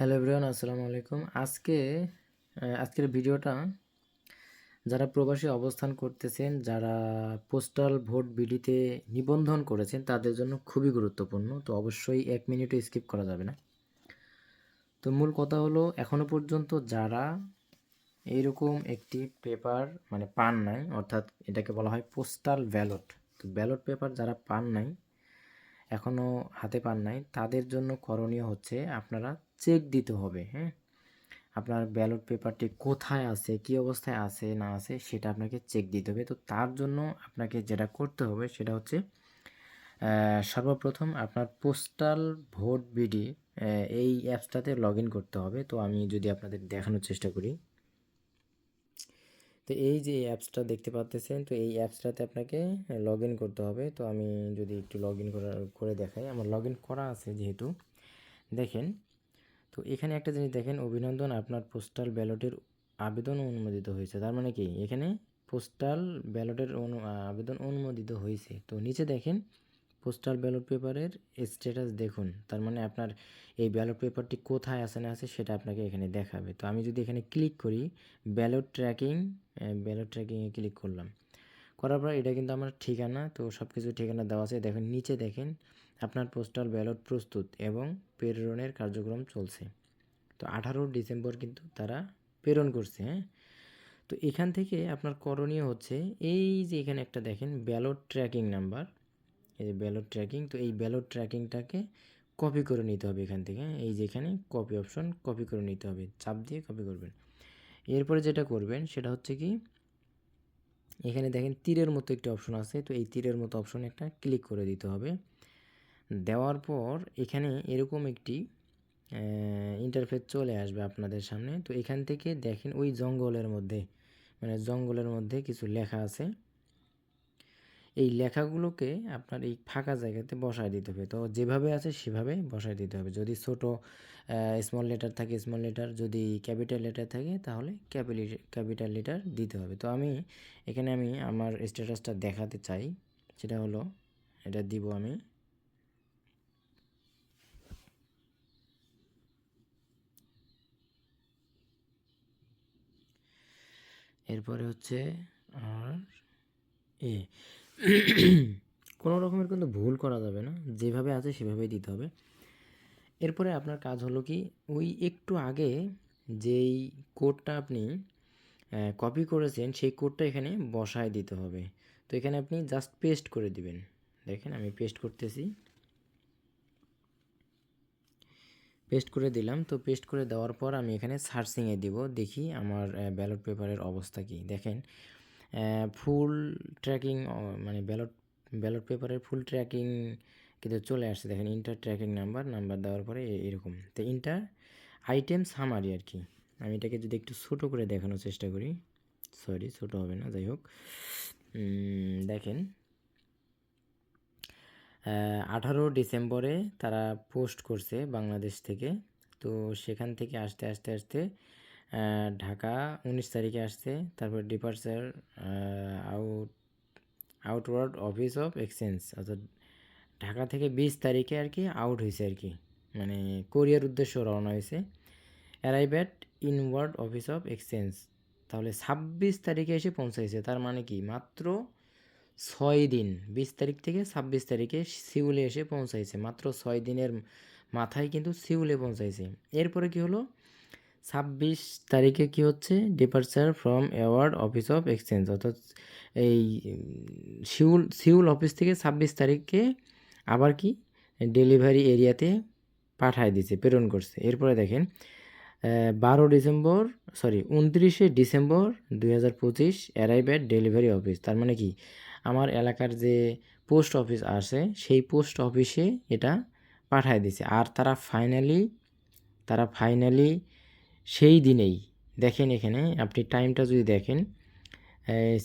Hello everyone, আসসালামু আলাইকুম। আজকে আজকের ভিডিওটা যারা প্রবাসী অবস্থান করতেছেন, যারা পোস্টাল ভোট বিডিতে নিবন্ধন করেছেন, তাদের জন্য খুবই গুরুত্বপূর্ণ। তো অবশ্যই এক মিনিটও স্কিপ করা যাবে না। তো মূল কথা হলো, এখনও পর্যন্ত যারা এইরকম একটি পেপার মানে পান নাই, অর্থাৎ এটাকে বলা হয় পোস্টাল ব্যালট। তো ব্যালট পেপার যারা পান নাই এখনও হাতে পান নাই, তাদের জন্য করণীয় হচ্ছে আপনারা চেক দিতে হবে হ্যাঁ? আপনার ব্যালট পেপারটি কোথায় আছে, কী অবস্থায় আছে, না আছে, সেটা আপনাকে চেক দিতে হবে। তো তার জন্য আপনাকে যেটা করতে হবে সেটা হচ্ছে সর্বপ্রথম আপনার পোস্টাল ভোট বিডি এই অ্যাপসটাতে লগ ইন করতে হবে। তো আমি যদি আপনাদের দেখানোর চেষ্টা করি, তো এই যে অ্যাপসটা দেখতে পাচ্তেছেন তো এই অ্যাপসটাতে আপনাকে লগ ইন করতে হবে। তো আমি যদি একটু লগ ইন করে দেখাই, আমার লগ ইন করা আছে যেহেতু, দেখেন তো এখানে একটা জিনিস দেখেন, অভিনন্দন আপনার পোস্টাল ব্যালটের আবেদন অনুমোদিত হয়েছে। তার মানে কি? এখানে পোস্টাল ব্যালটের অনু আবেদন অনুমোদিত হয়েছে। তো নিচে দেখেন পোস্টাল ব্যালট পেপারের স্ট্যাটাস দেখুন। তার মানে আপনার এই ব্যালট পেপারটি কোথায় আছে না আছে সেটা আপনাকে এখানে দেখাবে। তো আমি যদি এখানে ক্লিক করি ব্যালট ট্র্যাকিং ব্যালট ট্র্যাকিংয়ে ক্লিক করলাম। করার পর এটা কিন্তু আমার ঠিকানা, তো সব কিছু ঠিকানা দেওয়া আছে। দেখেন, নিচে দেখেন আপনার পোস্টাল ব্যালট প্রস্তুত এবং প্রেরণের কার্যক্রম চলছে। তো আঠারো ডিসেম্বর কিন্তু তারা প্রেরণ করছে হ্যাঁ? তো এখান থেকে আপনার করণীয় হচ্ছে, এই যে এখানে একটা দেখেন, ব্যালট ট্র্যাকিং নাম্বার। এই যে ব্যালট ট্র্যাকিং, তো এই ব্যালট ট্র্যাকিংটাকে কপি করে নিতে হবে এখান থেকে হ্যাঁ? এই যে এখানে কপি অপশন কপি করে নিতে হবে, চাপ দিয়ে কপি করবেন। এরপরে যেটা করবেন, সেটা হচ্ছে কি, এখানে দেখেন তীরের মতো একটি অপশন আছে, তো এই তীরের মতো অপশন একটা ক্লিক করে দিতে হবে। দেওয়ার পর এখানে এরকম একটি ইন্টারফেস চলে আসবে আপনাদের সামনে। তো এখান থেকে দেখেন ওই জঙ্গলের মধ্যে মানে জঙ্গলের মধ্যে কিছু লেখা আছে। এই লেখাগুলোকে আপনার এই ফাঁকা জায়গাতে বসায় দিতে হবে। তো যেভাবে আছে সেভাবে বসায় দিতে হবে। যদি ছোট স্মল লেটার থাকে স্মল লেটার যদি ক্যাপিটাল লেটার থাকে, তাহলে ক্যাপিটাল লেটার দিতে হবে। তো আমি, এখানে আমি আমার স্ট্যাটাসটা দেখাতে চাই। সেটা হলো, এটা দিব আমি। এরপরে হচ্ছে আর এ। কোনো রকমের কিন্তু ভুল করা যাবে না। যেভাবে আছে সেভাবেই দিতে হবে। এরপরে আপনার কাজ হলো কি, ওই একটু আগে যেই কোডটা আপনি কপি করেছেন, সেই কোডটা এখানে বসায় দিতে হবে। তো এখানে আপনি জাস্ট পেস্ট করে দিবেন। দেখেন আমি পেস্ট করতেছি। পেস্ট করে দিলাম। তো পেস্ট করে দেওয়ার পর আমি এখানে সার্চিংয়ে দিব। দেখি আমার ব্যালট পেপারের অবস্থা কি। দেখেন ফুল ট্র্যাকিং মানে ব্যালট ব্যালট পেপারের ফুল ট্র্যাকিং কিন্তু চলে আসছে। দেখেন ইন্টার ট্র্যাকিং নাম্বার নাম্বার দেওয়ার পরে এরকম। তো ইন্টার আইটেম সামারি আর কি। আমি এটাকে যদি একটু ছোটো করে দেখানোর চেষ্টা করি। সরি ছোটো হবে না, যাই হোক। দেখেন আঠারো ডিসেম্বরে তারা পোস্ট করছে বাংলাদেশ থেকে। তো সেখান থেকে আসতে আসতে আসতে ঢাকা উনিশ তারিখে আসছে। তারপর departure out outward office of exchange অর্থাৎ ঢাকা থেকে বিশ তারিখে আর কি আউট হয়েছে আর কি। মানে কোরিয়ার উদ্দেশ্য রওনা হয়েছে। Arrive at inward office of exchange তাহলে ছাব্বিশ তারিখে এসে পৌঁছাইছে। তার মানে কি? মাত্র ছয় দিন, বিশ তারিখ থেকে ছাব্বিশ তারিখে সিউলে এসে পৌঁছাইছে। মাত্র ছয় দিনের মাথায় কিন্তু সিউলে পৌঁছাইছে। এরপরে কি হলো? ছাব্বিশ তারিখে কি হচ্ছে? Departure from award office of exchange অর্থাৎ এই সিউল সিউল অফিস থেকে ছাব্বিশ তারিখে আবার কি? ডেলিভারি এরিয়াতে পাঠায় দিছে, প্রেরণ করছে। এরপরে দেখেন বারো ডিসেম্বর সরি উনত্রিশে ডিসেম্বর দুই হাজার পঁচিশ অ্যারাইভ অ্যাট ডেলিভারি অফিস তার মানে কি? আমার এলাকার যে পোস্ট অফিস আছে, সেই পোস্ট অফিসে এটা পাঠায় দিছে। আর তারা ফাইনালি তারা ফাইনালি সেই দিনেই, দেখেন এখানে, আপনি টাইমটা যদি দেখেন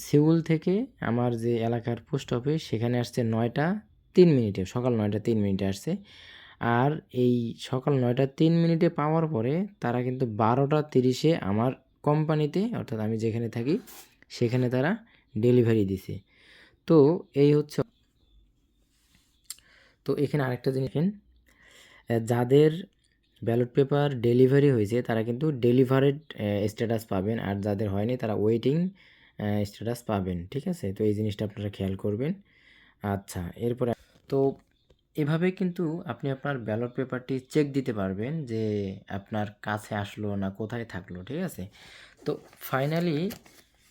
সিউল থেকে আমার যে এলাকার পোস্ট অফিস, সেখানে আসছে নয়টা তিন মিনিটে, সকাল নয়টা তিন মিনিটে আসছে। আর এই সকাল নয়টা তিন মিনিটে পাওয়ার পরে তারা কিন্তু বারোটা তিরিশে আমার কোম্পানিতে, অর্থাৎ আমি যেখানে থাকি, সেখানে তারা ডেলিভারি দিছে। তো এই হচ্ছে তো এখানে আরেকটা জিনিস যাদের ব্যালট পেপার ডেলিভারি হয়েছে, তারা কিন্তু ডেলিভারেড স্ট্যাটাস পাবেন। আর যাদের হয়নি, তারা ওয়েটিং স্ট্যাটাস পাবেন, ঠিক আছে? তো এই জিনিসটা আপনারা খেয়াল করবেন। আচ্ছা এরপরে তো এভাবে কিন্তু আপনি আপনার ব্যালট পেপারটি চেক দিতে পারবেন যে আপনার কাছে আসলো না, কোথায় থাকল, ঠিক আছে? তো ফাইনালি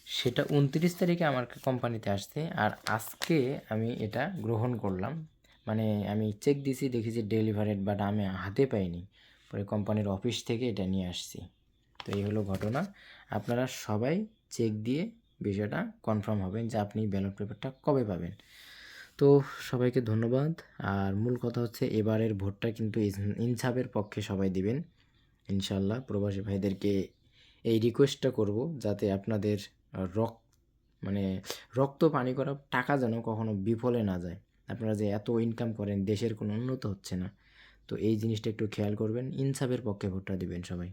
সেটা উনত্রিশ তারিখে আমার কোম্পানিতে আসছে। আর আজকে আমি এটা গ্রহণ করলাম। মানে আমি চেক দিছি, দেখি যে ডেলিভারেড বাট আমি হাতে পাইনি। পরে কোম্পানির অফিস থেকে এটা নিয়ে আসছি। তো এই হলো ঘটনা। আপনারা সবাই চেক দিয়ে বিষয়টা কনফার্ম হবেন যে আপনি ব্যালট পেপারটা কবে পাবেন। তো সবাইকে ধন্যবাদ। আর মূল কথা হচ্ছে এবারের ভোটটা কিন্তু ইনসাফের পক্ষে সবাই দিবেন। ইনশাল্লাহ প্রবাসী ভাইদেরকে এই রিকোয়েস্টটা করব যাতে আপনাদের রক্ত মানে রক্ত পানি করা টাকা যেন কখনো বিফলে না যায়। আপনারা যে এত ইনকাম করেন, দেশের কোনো উন্নত হচ্ছে না। তো এই জিনিসটা একটু খেয়াল করবেন, ইনসাফের পক্ষে ভোটটা দেবেন সবাই।